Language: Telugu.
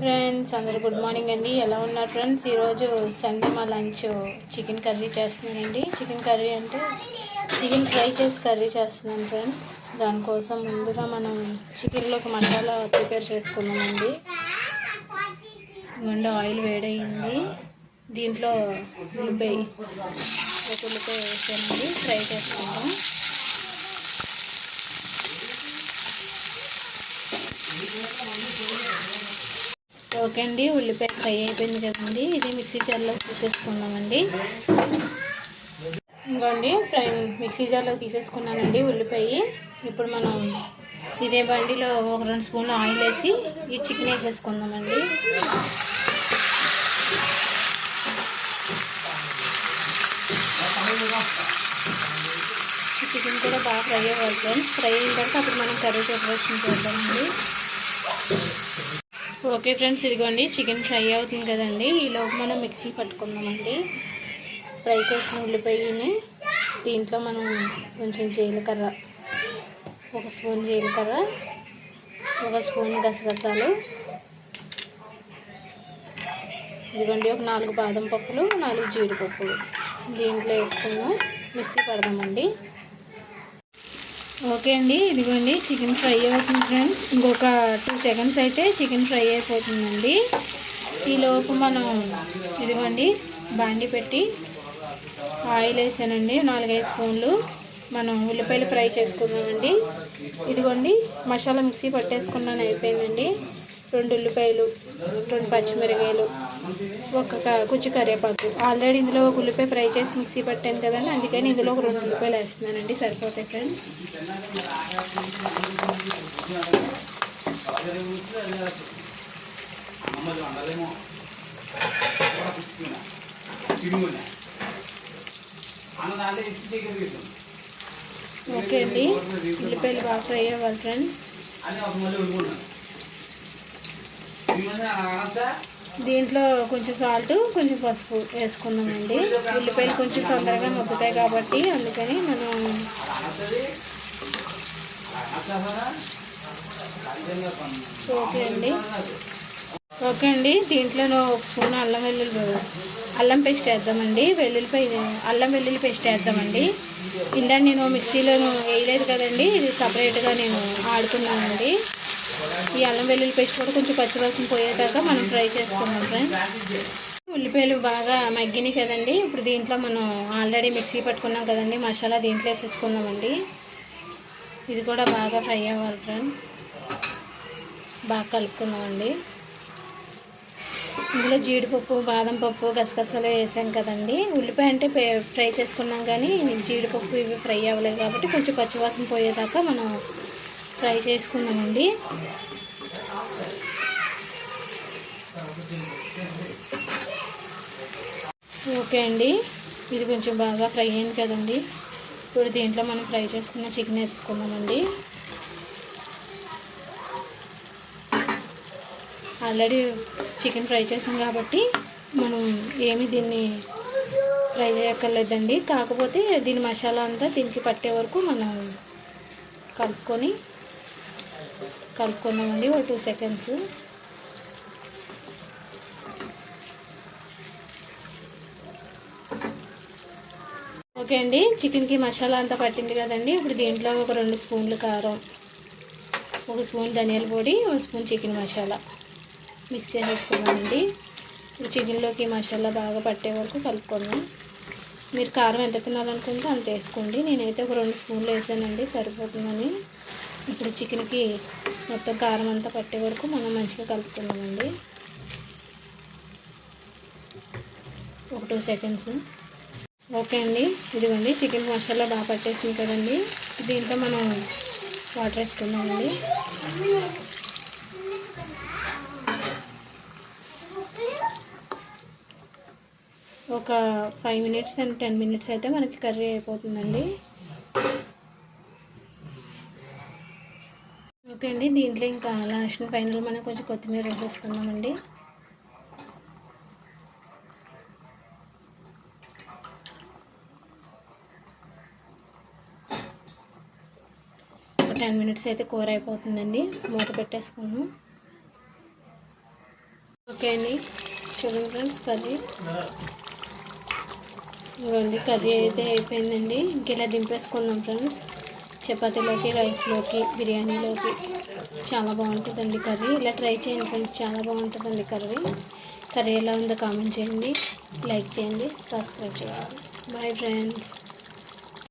ఫ్రెండ్స్ అందరూ గుడ్ మార్నింగ్ అండి. ఎలా ఉన్నారు ఫ్రెండ్స్? ఈరోజు సండే మా లంచ్ చికెన్ కర్రీ చేస్తున్నానండి. చికెన్ కర్రీ అంటే చికెన్ ఫ్రై చేసి కర్రీ చేస్తున్నాను ఫ్రెండ్స్. దానికోసం ముందుగా మనం చికెన్లోకి మసాలా ప్రిపేర్ చేసుకున్నామండి. గుండె ఆయిల్ వేడయింది దీంట్లో ఉల్లిపాయ ఒక ఉల్లిపాయ వేసానండి. ఫ్రై చేసుకుందాం. ఓకే అండి ఉల్లిపాయ ఫ్రై అయిపోయింది కదండి. ఇది మిక్సీ జార్లో తీసేసుకుందామండి. ఇంకోండి ఫ్రై మిక్సీ జార్లో తీసేసుకున్నానండి ఉల్లిపాయ. ఇప్పుడు మనం ఇదే బండిలో ఒక రెండు స్పూన్లు ఆయిల్ వేసి ఈ చికెన్ వేసేసుకుందామండి. చికెన్ కూడా బాగా ఫ్రై అవ్వాలి ఫ్రెండ్స్ ఫ్రై అయిన తర్వాత అప్పుడు మనం కర్రీ ప్రిపరేషన్ చేద్దామండి. ఓకే ఫ్రెండ్స్ ఇదిగోండి చికెన్ ఫ్రై అవుతుంది కదండి. ఈలోపు మనం మిక్సీ పట్టుకుందామండి. ఫ్రై చేసిన ఉల్లిపాయని దీంట్లో మనం కొంచెం జీలకర్ర ఒక స్పూన్ జీలకర్ర ఒక స్పూన్ గసగసాలు ఇదిగోండి ఒక నాలుగు బాదం పప్పులు నాలుగు జీడిపప్పులు దీంట్లో వేసుకున్నాం మిక్సీ పడదామండి. ఓకే అండి ఇదిగోండి చికెన్ ఫ్రై అవుతుంది ఫ్రెండ్స్. ఇంకొక టూ సెకండ్స్ అయితే చికెన్ ఫ్రై అయిపోతుందండి. ఈలోపు మనం ఇదిగోండి బాండి పెట్టి ఆయిల్ వేసానండి నాలుగైదు స్పూన్లు. మనం ఉల్లిపాయలు ఫ్రై చేసుకున్నామండి ఇదిగోండి మసాలా మిక్సీ పట్టేసుకున్నాను అయిపోయిందండి. రెండు ఉల్లిపాయలు రెండు పచ్చిమిరకాయలు ఒక కుచ్చి కరివేపాకు. ఆల్రెడీ ఇందులో ఒక ఉల్లిపాయ ఫ్రై చేసి మిక్సీ పట్టాను కదండి అందుకని ఇందులో ఒక రెండు ఉల్లిపాయలు వేస్తున్నానండి సరిపోతాయి ఫ్రెండ్స్. ఓకే అండి ఉల్లిపాయలు బాగా ఫ్రై అవ్వాలి ఫ్రెండ్స్. దీంట్లో కొంచెం సాల్ట్ కొంచెం పసుపు వేసుకుందామండి. ఉల్లిపాయలు కొంచెం తొందరగా మగ్గుతాయి కాబట్టి అందుకని మనం ఓకే అండి. ఓకే అండి. దీంట్లో ఒక స్పూన్ అల్లం వెల్లుల్లి అల్లం పేస్ట్ వేద్దామండి. వెల్లుల్లిపాయ అల్లం వెల్లుల్లి పేస్ట్ వేద్దామండి. ఇందా నేను మిక్సీలో వేయలేదు కదండి. ఇది సపరేట్గా నేను ఆడుకున్నానండి. ఈ అల్లం వెల్లుల్లి పేస్ట్ కూడా కొంచెం పచ్చివాసన పోయేదాకా మనం ఫ్రై చేసుకుందాం ఫ్రెండ్స్ ఉల్లిపాయలు బాగా మగ్గినాయి కదండి. ఇప్పుడు దీంట్లో మనం ఆల్రెడీ మిక్సీ పట్టుకున్నాం కదండి. మసాలా దీంట్లో వేసేసుకుందామండి. ఇది కూడా బాగా ఫ్రై అవ్వాలి ఫ్రెండ్ బాగా కలుపుకుందామండి. ఇందులో జీడిపప్పు బాదం పప్పు గసగసాలు వేసాం కదండి. ఉల్లిపాయ అంటే ఫ్రై చేసుకున్నాం కానీ జీడిపప్పు ఇవి ఫ్రై అవ్వలేదు కాబట్టి కొంచెం పచ్చివాసన పోయేదాకా మనం ఫ్రై చేసుకుందామండి. ఓకే అండి. ఇది కొంచెం బాగా ఫ్రై అయింది కదండి. ఇప్పుడు దీంట్లో మనం ఫ్రై చేసుకున్న చికెన్ వేసుకుందామండి. ఆల్రెడీ చికెన్ ఫ్రై చేసాం కాబట్టి మనం ఏమి దీన్ని ఫ్రై చేయక్కర్లేదండి. కాకపోతే దీని మసాలా అంతా దీనికి పట్టే వరకు మనం కలుపుకొని కలుపుకున్నామండి ఒక టూ సెకండ్స్. ఓకే అండి చికెన్కి మసాలా అంతా పట్టింది కదండి ఇప్పుడు దీంట్లో ఒక రెండు స్పూన్లు కారం ఒక స్పూన్ ధనియాల పొడి ఒక స్పూన్ చికెన్ మసాలా మిక్స్ చేసేసుకున్నామండి ఇప్పుడు చికెన్లోకి మసాలా బాగా పట్టే వరకు కలుపుకుందాం. మీరు కారం ఎంత తినాలనుకుంటే అంత వేసుకోండి. నేనైతే ఒక రెండు స్పూన్లు వేసానండి సరిపోతుందని. ఇప్పుడు చికెన్కి మొత్తం కారం అంతా పట్టే వరకు మనం మంచిగా కలుపుకుందామండి. ఒక టూ సెకండ్స్. ఓకే అండి ఇదిగోండి చికెన్ మసాలా బాగా పట్టేసింది కదండి. దీంతో మనం వాటర్ వేసుకుందామండి. ఒక five minutes and ten minutes అయితే మనకి కర్రీ అయిపోతుందండి. ఓకే అండి. దీంట్లో ఇంకా లాస్ట్ ఫైనల్ మనం కొంచెం కొత్తిమీర వేసేసుకుందామండి టెన్ మినిట్స్ అయితే కూర అయిపోతుందండి. మూత పెట్టేసుకున్నాం ఓకే అండి. చూడండి ఫ్రెండ్స్ కర్రీ. ఇవ్వండి కర్రీ అయితే అయిపోయిందండి. ఇంక ఇలా దింపేసుకుందాం ఫ్రెండ్స్. చపాతీలోకి రైస్లోకి బిర్యానీలోకి చాలా బాగుంటుందండి కర్రీ. ఇలా ట్రై చేయండి ఫ్రెండ్స్ చాలా బాగుంటుందండి కర్రీ. కర్రీ ఎలా ఉందో కామెంట్ చేయండి లైక్ చేయండి సబ్స్క్రైబ్ చేయండి. Bye friends.